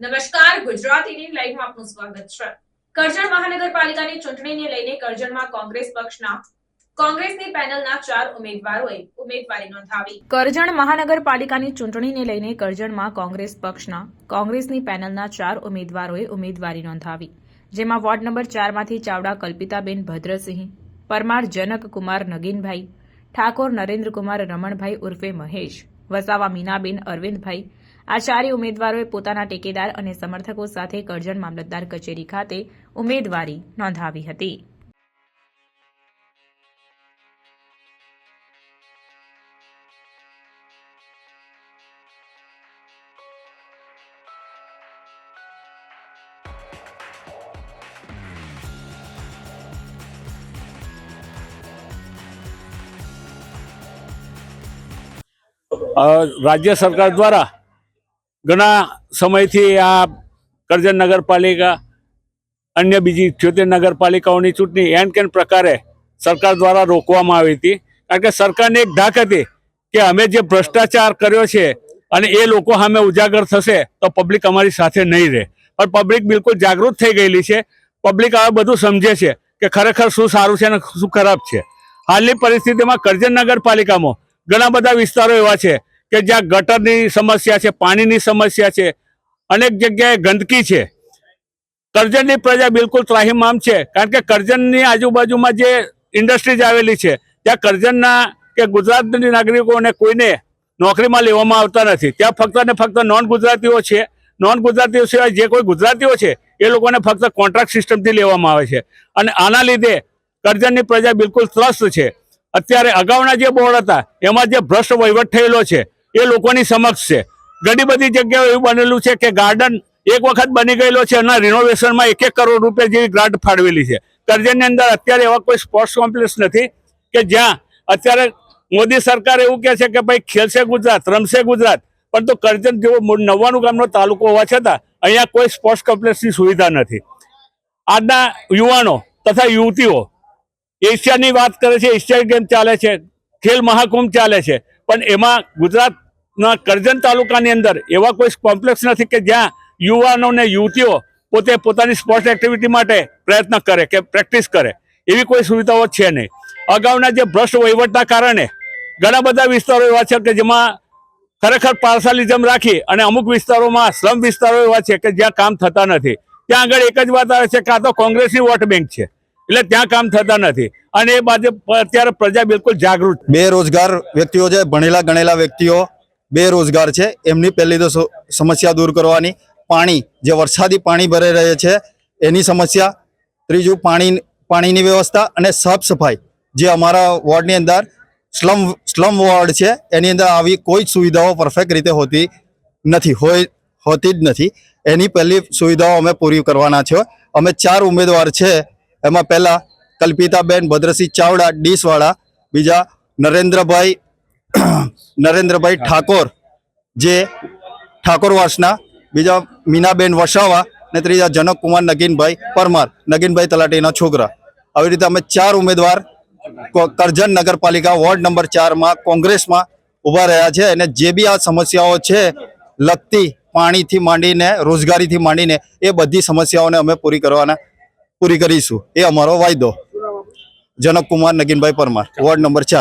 નમસ્કાર ગુજરાતીની લાઈવમાં આપનું સ્વાગત છે. કરજણ મહાનગરપાલિકાની ચૂંટણીને લઈને કરજણમાં કોંગ્રેસ પક્ષના, કોંગ્રેસની પેનલના ચાર ઉમેદવારોએ ઉમેદવારી નોંધાવી. જેમાં વોર્ડ નંબર ચારમાંથી ચાવડા કલ્પિતાબેન ભદ્રસિંહ, પરમાર જનકકુમાર નગીનભાઈ, ઠાકોર નરેન્દ્રકુમાર રમણભાઈ ઉર્ફે મહેશ, વસાવા મીનાબેન અરવિંદભાઈ આ ચારેય ઉમેદવારોએ પોતાના ટેકેદાર અને સમર્થકો સાથે કરજણ મામલતદાર કચેરી ખાતે ઉમેદવારી નોંધાવી હતી. રાજ્ય સરકાર દ્વારા ઘણા સમયથી આ કરજણ નગરપાલિકા, અન્ય બીજી છોતેર નગરપાલિકાઓની ચૂંટણી એન કેન પ્રકારે સરકાર દ્વારા રોકવામાં આવી હતી. કારણ કે સરકારની એક ધાક હતી કે અમે જે ભ્રષ્ટાચાર કર્યો છે અને એ લોકો સામે ઉજાગર થશે તો પબ્લિક અમારી સાથે નહીં રહે. પણ પબ્લિક બિલકુલ જાગૃત થઈ ગયેલી છે. પબ્લિક હવે બધું સમજે છે કે ખરેખર શું સારું છે અને શું ખરાબ છે. હાલની પરિસ્થિતિમાં કરજણ નગરપાલિકામાં ઘણા બધા વિસ્તારો એવા છે કે જ્યાં ગટરની સમસ્યા છે, પાણીની સમસ્યા છે, અનેક જગ્યાએ ગંદકી છે. કરજણની પ્રજા બિલકુલ ત્રાહિમામ છે, કારણ કે કરજણની આજુબાજુમાં જે ઇન્ડસ્ટ્રીઝ આવેલી છે, ત્યાં કરજણના કે ગુજરાતની નાગરિકોને કોઈને નોકરીમાં લેવામાં આવતા નથી. ત્યાં ફક્ત ને ફક્ત નોન ગુજરાતીઓ છે. નોન ગુજરાતીઓ સિવાય જે કોઈ ગુજરાતીઓ છે, એ લોકોને ફક્ત કોન્ટ્રાક્ટ સિસ્ટમથી લેવામાં આવે છે. અને આના લીધે કરજણની પ્રજા બિલકુલ ત્રસ્ત છે. અત્યારે અગાઉના જે બોર્ડ હતા, એમાં જે ભ્રષ્ટ વહીવટ થયેલો છે એ લોકોની સમક્ષ છે. ઘણી બધી જગ્યાઓ એવું બનેલું છે કે ગાર્ડન એક વખત બની ગયેલો છે અને રિનોવેશનમાં એક એક કરોડ રૂપિયા જેવી ગ્રાન્ટ ફાળવેલી છે. કરજણની અંદર અત્યારે એવા કોઈ સ્પોર્ટ્સ કોમ્પ્લેક્સ નથી કે જ્યાં અત્યારે મોદી સરકાર એવું કહે છે કે ભાઈ ખેલશે ગુજરાત, રમશે ગુજરાત પરંતુ કરજણ જેવો નવ્વાણું ગામનો તાલુકો હોવા છતાં અહીંયા કોઈ સ્પોર્ટ્સ કોમ્પ્લેક્સની સુવિધા નથી. આજના યુવાનો તથા યુવતીઓ એશિયાની વાત કરે છે એશિયા ગેમ ચાલે છે, ખેલ મહાકુંભ ચાલે છે પણ એમાં ગુજરાતના કરજણ તાલુકાની અંદર એવા કોઈ કોમ્પ્લેક્સ નથી કે જ્યાં યુવાનો ને યુવતીઓ પોતે પોતાની સ્પોર્ટ્સ એક્ટિવિટી માટે પ્રયત્ન કરે કે પ્રેક્ટિસ કરે. એવી કોઈ સુવિધાઓ છે નહીં. અગાઉના જે ભ્રષ્ટ વહીવટના કારણે ઘણા બધા વિસ્તારો એવા છે કે જેમાં ખરેખર પાર્સાલિઝમ રાખી અને અમુક વિસ્તારોમાં શ્રમ વિસ્તારો એવા છે કે જ્યાં કામ થતા નથી. ત્યાં આગળ એક જ વાત આવે છે કાં તો કોંગ્રેસની વોટ બેંક છે. એટલે ત્યાં કામ થતા નથી. અને એ બાજુ અત્યારે પ્રજા બિલકુલ જાગૃત બેરોજગાર વ્યક્તિઓ છે, ભણેલા ગણેલા વ્યક્તિઓ બેરોજગાર છે. એમની પહેલી તો સમસ્યા દૂર કરવાની. પાણી, જે વરસાદી પાણી ભરાઈ રહે છે, એની સમસ્યા. ત્રીજું, પાણી, પાણીની વ્યવસ્થા અને સાફ સફાઈ. જે અમારા વોર્ડની અંદર સ્લમ સ્લમ વોર્ડ છે, એની અંદર આવી કોઈ જ સુવિધાઓ પરફેક્ટ રીતે હોતી નથી, હોય, હોતી જ નથી. એની પહેલી સુવિધાઓ અમે પૂરી કરવાના છે. અમે ચાર ઉમેદવાર છે એમાં પહેલાં કલ્પિતાબેન, ભદ્રસિંહ ચાવડા ડીસવાળા બીજા નરેન્દ્રભાઈ નરેન્દ્રભાઈ ઠાકોર, જે ઠાકોરવાસના બીજા મીનાબેન વસાવા અને ત્રીજા જનકકુમાર નગીનભાઈ પરમાર, નગીનભાઈ તલાટીના છોકરા. આવી રીતે અમે ચાર ઉમેદવાર કરજણ નગરપાલિકા વોર્ડ નંબર ચારમાં કોંગ્રેસમાં ઊભા રહ્યા છે અને જે બી આ સમસ્યાઓ છે, લગતી પાણીથી માંડીને, રોજગારીથી માંડીને, એ બધી સમસ્યાઓને અમે પૂરી કરવાના પૂરી કરીશું. એ અમારો વાયદો. જનકકુમાર નગીનભાઈ પરમાર. વોર્ડ નંબર ચાર.